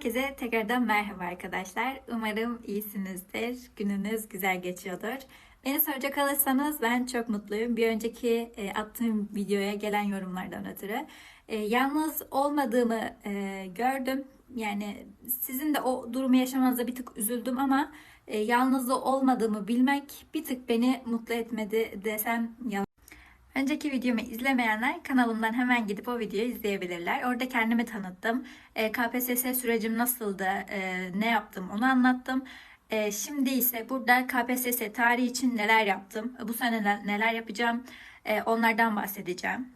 Herkese tekrardan merhaba arkadaşlar. Umarım iyisinizdir. Gününüz güzel geçiyordur. Beni soracak olursanız ben çok mutluyum. Bir önceki e, attığım videoya gelen yorumlardan ötürü. E, yalnız olmadığımı e, gördüm. Yani sizin de o durumu yaşamanıza bir tık üzüldüm ama e, yalnız olmadığımı bilmek bir tık beni mutlu etmedi desem yalan. Önceki videomu izlemeyenler kanalımdan hemen gidip o videoyu izleyebilirler. Orada kendimi tanıttım. E, KPSS sürecim nasıldı, e, ne yaptım onu anlattım. E, şimdi ise burada KPSS tarihi için neler yaptım, bu sene neler- yapacağım onlardan bahsedeceğim.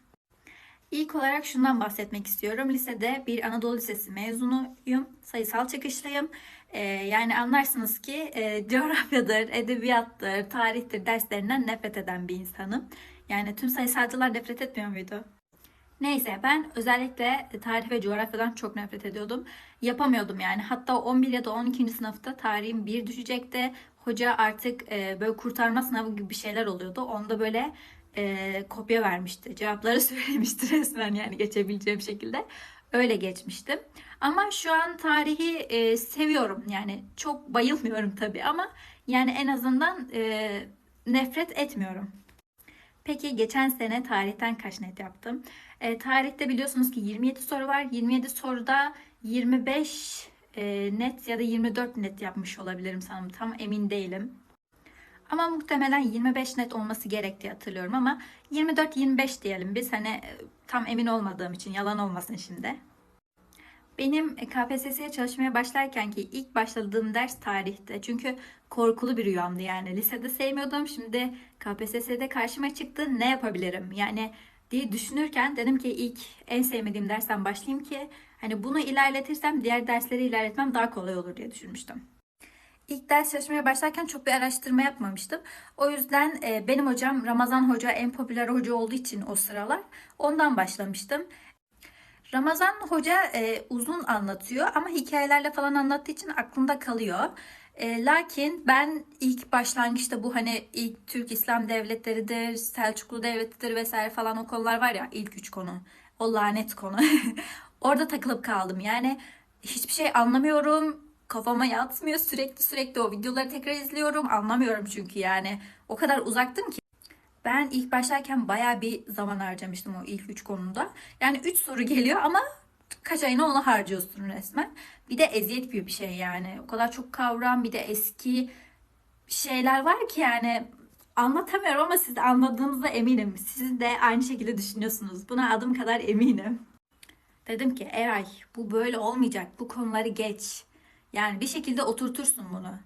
İlk olarak şundan bahsetmek istiyorum. Lisede bir Anadolu Lisesi mezunuyum. Sayısal çıkışlıyım. Ee, yani anlarsınız ki e, coğrafyadır, edebiyattır, tarihtir derslerinden nefret eden bir insanım. Yani tüm sayısalcılar nefret etmiyor muydu? Neyse ben özellikle tarih ve coğrafyadan çok nefret ediyordum. Yapamıyordum yani. Hatta 11 ya da 12. sınıfta tarihim bir düşecekti. Hoca artık e, böyle kurtarma sınavı gibi bir şeyler oluyordu. Onda böyle e, kopya vermişti. Cevapları söylemişti resmen yani geçebileceğim şekilde. Öyle geçmiştim. Ama şu an tarihi e, seviyorum. Yani çok bayılmıyorum tabii ama yani en azından e, nefret etmiyorum. Peki geçen sene tarihten kaç net yaptım? E, tarihte biliyorsunuz ki 27 soru var. 27 soruda 25 e, net ya da 24 net yapmış olabilirim sanırım. Tam emin değilim. Ama muhtemelen 25 net olması gerektiği hatırlıyorum ama 24-25 diyelim biz hani e, tam emin olmadığım için yalan olmasın şimdi. Benim e, KPSS'ye çalışmaya başlarken ki ilk başladığım ders tarihte. Çünkü korkulu bir rüyamdı yani. Lisede sevmiyordum. Şimdi KPSS'de karşıma çıktı. Ne yapabilirim? Yani diye düşünürken dedim ki ilk en sevmediğim dersten başlayayım ki hani bunu ilerletirsem diğer dersleri ilerletmem daha kolay olur diye düşünmüştüm. İlk ders çalışmaya başlarken çok bir araştırma yapmamıştım. O yüzden e, benim hocam Ramazan Hoca en popüler hoca olduğu için o sıralar ondan başlamıştım. Ramazan Hoca e, uzun anlatıyor ama hikayelerle falan anlattığı için aklımda kalıyor. E, lakin ben ilk başlangıçta bu hani ilk Türk İslam devletleridir, Selçuklu devletidir vesaire falan o konular var ya ilk üç konu. O lanet konu. Orada takılıp kaldım. Yani hiçbir şey anlamıyorum. Kafama yatmıyor. Sürekli sürekli o videoları tekrar izliyorum. Anlamıyorum çünkü yani. O kadar uzaktım ki. Ben ilk başlarken baya bir zaman harcamıştım o ilk üç konuda. Yani üç soru geliyor ama kaç ayını ona harcıyorsun resmen. Bir de eziyet gibi bir şey yani. O kadar çok kavram bir de eski şeyler var ki yani anlatamıyorum ama siz de anladığınıza eminim. Siz de aynı şekilde düşünüyorsunuz. Buna adım kadar eminim. Dedim ki Eray bu böyle olmayacak. Bu konuları geç. Yani bir şekilde oturtursun bunu.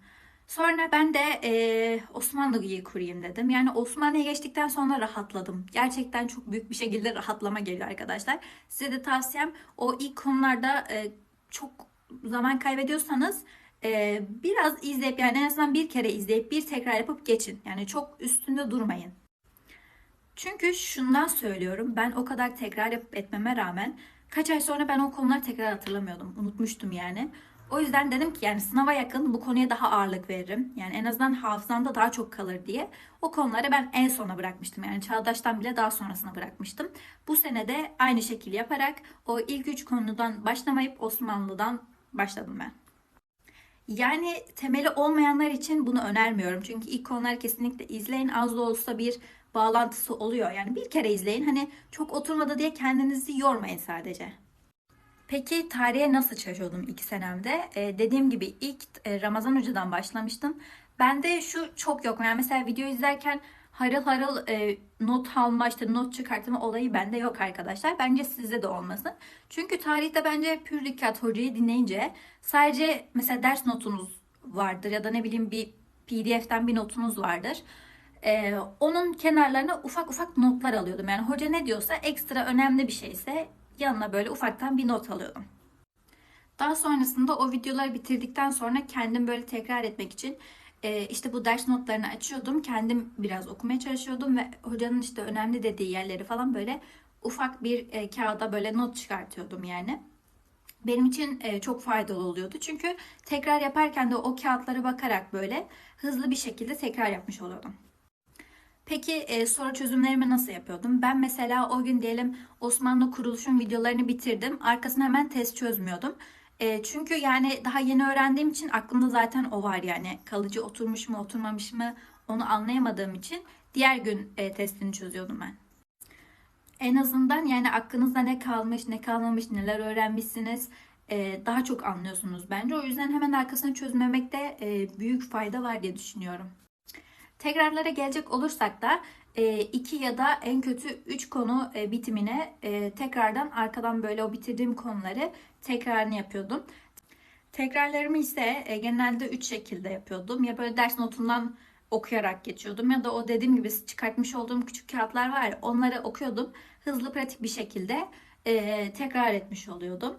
Sonra ben de e, Osmanlı'yı kurayım dedim. Yani Osmanlı'ya geçtikten sonra rahatladım. Gerçekten çok büyük bir şekilde rahatlama geliyor arkadaşlar. Size de tavsiyem o ilk konularda e, çok zaman kaybediyorsanız e, biraz izleyip yani en azından bir kere izleyip bir tekrar yapıp geçin. Yani çok üstünde durmayın. Çünkü şundan söylüyorum. Ben o kadar tekrar yapıp etmeme rağmen kaç ay sonra ben o konuları tekrar hatırlamıyordum. Unutmuştum yani. O yüzden dedim ki yani sınava yakın bu konuya daha ağırlık veririm. Yani en azından hafızamda daha çok kalır diye. O konuları ben en sona bırakmıştım. Yani Çağdaş'tan bile daha sonrasına bırakmıştım. Bu sene de aynı şekil yaparak o ilk üç konudan başlamayıp Osmanlı'dan başladım ben. Yani temeli olmayanlar için bunu önermiyorum. Çünkü ilk konuları kesinlikle izleyin. Az da olsa bir bağlantısı oluyor. Yani bir kere izleyin. Hani çok oturmadı diye kendinizi yormayın sadece. Peki tarihe nasıl çalışıyordum ilk senemde? Ee, dediğim gibi ilk e, Ramazan Hoca'dan başlamıştım. Bende şu çok yok. Yani mesela video izlerken harıl harıl e, not alma, işte not çıkartma olayı bende yok arkadaşlar. Bence sizde de olmasın. Çünkü tarihte bence pür dikkat hocayı dinleyince sadece mesela ders notunuz vardır ya da ne bileyim bir PDF'den bir notunuz vardır. Ee, onun kenarlarına ufak ufak notlar alıyordum. Yani hoca ne diyorsa ekstra önemli bir şeyse yanına böyle ufaktan bir not alıyordum. Daha sonrasında o videoları bitirdikten sonra kendim böyle tekrar etmek için e, işte bu ders notlarını açıyordum. Kendim biraz okumaya çalışıyordum ve hocanın işte önemli dediği yerleri falan böyle ufak bir e, kağıda böyle not çıkartıyordum yani. Benim için e, çok faydalı oluyordu. Çünkü tekrar yaparken de o kağıtlara bakarak böyle hızlı bir şekilde tekrar yapmış oluyordum. Peki e, soru çözümlerimi nasıl yapıyordum? Ben mesela o gün diyelim Osmanlı kuruluşun videolarını bitirdim. Arkasına hemen test çözmüyordum. E, çünkü yani daha yeni öğrendiğim için aklımda zaten o var yani. Kalıcı oturmuş mu oturmamış mı onu anlayamadığım için diğer gün e, testini çözüyordum ben. En azından yani aklınızda ne kalmış, ne kalmamış, neler öğrenmişsiniz e, daha çok anlıyorsunuz bence. O yüzden hemen arkasını çözmemekte e, büyük fayda var diye düşünüyorum. Tekrarlara gelecek olursak da 2 ya da en kötü 3 konu e, bitimine e, tekrardan arkadan böyle o bitirdiğim konuları tekrarını yapıyordum. Tekrarlarımı ise e, genelde 3 şekilde yapıyordum. Ya böyle ders notundan okuyarak geçiyordum ya da o dediğim gibi çıkartmış olduğum küçük kağıtlar var ya onları okuyordum. Hızlı pratik bir şekilde tekrar etmiş oluyordum.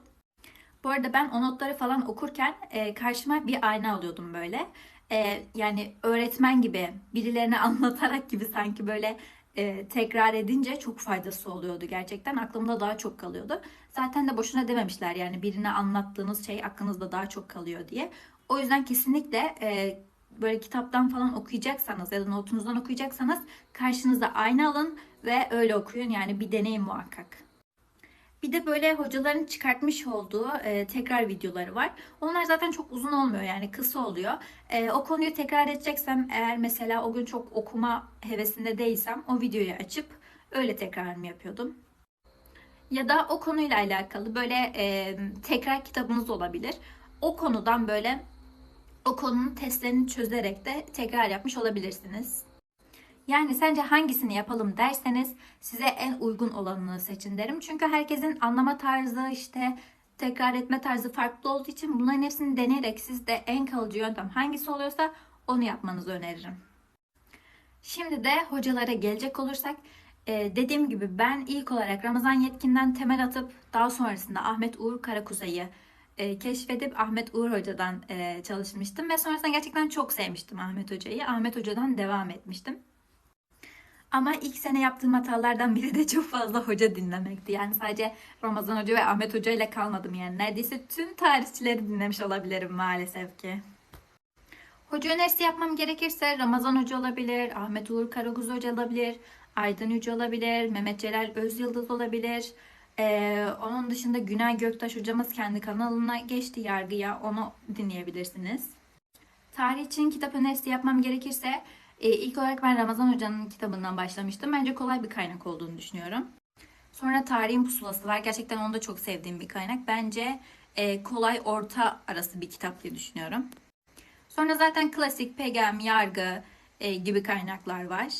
Bu arada ben o notları falan okurken karşıma bir ayna alıyordum böyle e, yani öğretmen gibi birilerine anlatarak gibi sanki böyle e, tekrar edince çok faydası oluyordu gerçekten. Aklımda daha çok kalıyordu. Zaten de boşuna dememişler yani birine anlattığınız şey aklınızda daha çok kalıyor diye. O yüzden kesinlikle e, böyle kitaptan falan okuyacaksanız ya da notunuzdan okuyacaksanız karşınıza ayna alın ve öyle okuyun. Yani bir deneyim muhakkak. Bir de böyle hocaların çıkartmış olduğu e, tekrar videoları var. Onlar zaten çok uzun olmuyor yani kısa oluyor. E, o konuyu tekrar edeceksem eğer mesela o gün çok okuma hevesinde değilsem o videoyu açıp öyle tekrar mı yapıyordum. Ya da o konuyla alakalı böyle e, tekrar kitabınız olabilir. O konudan böyle o konunun testlerini çözerek de tekrar yapmış olabilirsiniz. Yani sence hangisini yapalım derseniz size en uygun olanını seçin derim. Çünkü herkesin anlama tarzı işte tekrar etme tarzı farklı olduğu için bunların hepsini deneyerek sizde en kalıcı yöntem hangisi oluyorsa onu yapmanızı öneririm. Şimdi de hocalara gelecek olursak e, dediğim gibi ben ilk olarak Ramazan Yetkin'den temel atıp daha sonrasında Ahmet Uğur Karakuzay'ı e, keşfedip Ahmet Uğur Hoca'dan e, çalışmıştım ve sonrasında gerçekten çok sevmiştim Ahmet Hoca'yı. Ahmet Hoca'dan devam etmiştim. Ama ilk sene yaptığım hatalardan biri de çok fazla hoca dinlemekti. Yani sadece Ramazan Hoca ve Ahmet Hoca ile kalmadım yani. Neredeyse tüm tarihçileri dinlemiş olabilirim maalesef ki. Hoca önerisi yapmam gerekirse Ramazan Hoca olabilir, Ahmet Uğur Karagöz Hoca olabilir, Aydın Hoca olabilir, Mehmet Celal Özyıldız olabilir. Ee, onun dışında Günay Göktaş hocamız kendi kanalına geçti yargıya. Onu dinleyebilirsiniz. Tarih için kitap önerisi yapmam gerekirse e, ilk olarak ben Ramazan Hoca'nın kitabından başlamıştım. Bence kolay bir kaynak olduğunu düşünüyorum. Sonra Tarihin Pusulası var. Gerçekten onu da çok sevdiğim bir kaynak. Bence e, kolay orta arası bir kitap diye düşünüyorum. Sonra zaten klasik Pegam, Yargı e, gibi kaynaklar var.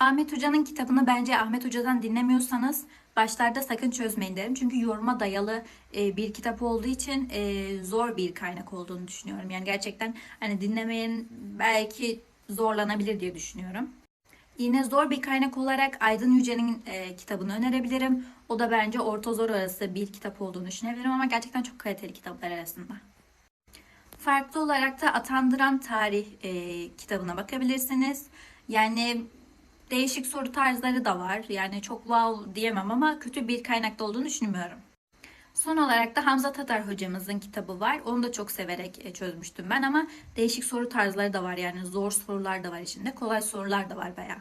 Ahmet Hoca'nın kitabını bence Ahmet Hoca'dan dinlemiyorsanız başlarda sakın çözmeyin derim. Çünkü yoruma dayalı e, bir kitap olduğu için e, zor bir kaynak olduğunu düşünüyorum. Yani gerçekten hani dinlemeyin belki zorlanabilir diye düşünüyorum. Yine zor bir kaynak olarak Aydın Yücel'in e, kitabını önerebilirim. O da bence orta zor arası bir kitap olduğunu düşünebilirim ama gerçekten çok kaliteli kitaplar arasında. Farklı olarak da Atandıran Tarih e, kitabına bakabilirsiniz. Yani değişik soru tarzları da var. Yani çok wow diyemem ama kötü bir kaynakta olduğunu düşünmüyorum. Son olarak da Hamza Tatar hocamızın kitabı var. Onu da çok severek e, çözmüştüm ben ama değişik soru tarzları da var. Yani zor sorular da var içinde. Kolay sorular da var bayağı.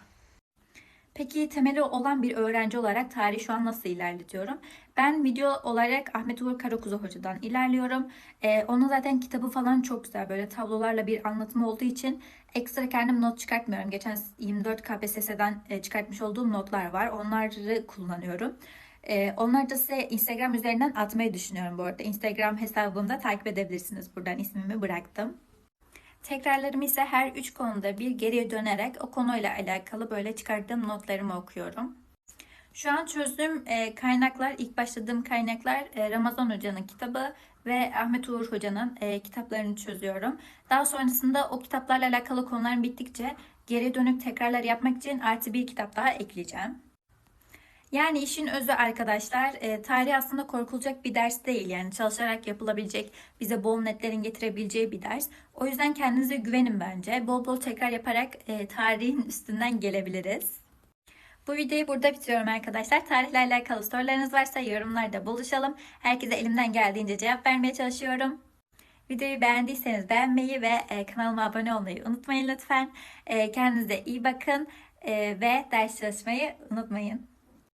Peki temeli olan bir öğrenci olarak tarihi şu an nasıl ilerletiyorum? Ben video olarak Ahmet Uğur Karakuzu Hoca'dan ilerliyorum. Ee, onun zaten kitabı falan çok güzel. Böyle tablolarla bir anlatımı olduğu için ekstra kendim not çıkartmıyorum. Geçen 24 KPSS'den e, çıkartmış olduğum notlar var. Onları kullanıyorum. Ee, onları da size Instagram üzerinden atmayı düşünüyorum bu arada. Instagram hesabımda takip edebilirsiniz. Buradan ismimi bıraktım. Tekrarlarımı ise her üç konuda bir geriye dönerek o konuyla alakalı böyle çıkardığım notlarımı okuyorum. Şu an çözdüğüm e, kaynaklar, ilk başladığım kaynaklar e, Ramazan Hoca'nın kitabı ve Ahmet Uğur Hoca'nın e, kitaplarını çözüyorum. Daha sonrasında o kitaplarla alakalı konular bittikçe geri dönüp tekrarlar yapmak için artı bir kitap daha ekleyeceğim. Yani işin özü arkadaşlar e, tarih aslında korkulacak bir ders değil. Yani çalışarak yapılabilecek, bize bol netlerin getirebileceği bir ders. O yüzden kendinize güvenin bence. Bol bol tekrar yaparak e, tarihin üstünden gelebiliriz. Bu videoyu burada bitiriyorum arkadaşlar. Tarihle alakalı sorularınız varsa yorumlarda buluşalım. Herkese elimden geldiğince cevap vermeye çalışıyorum. Videoyu beğendiyseniz beğenmeyi ve e, kanalıma abone olmayı unutmayın lütfen. E, kendinize iyi bakın e, ve ders çalışmayı unutmayın.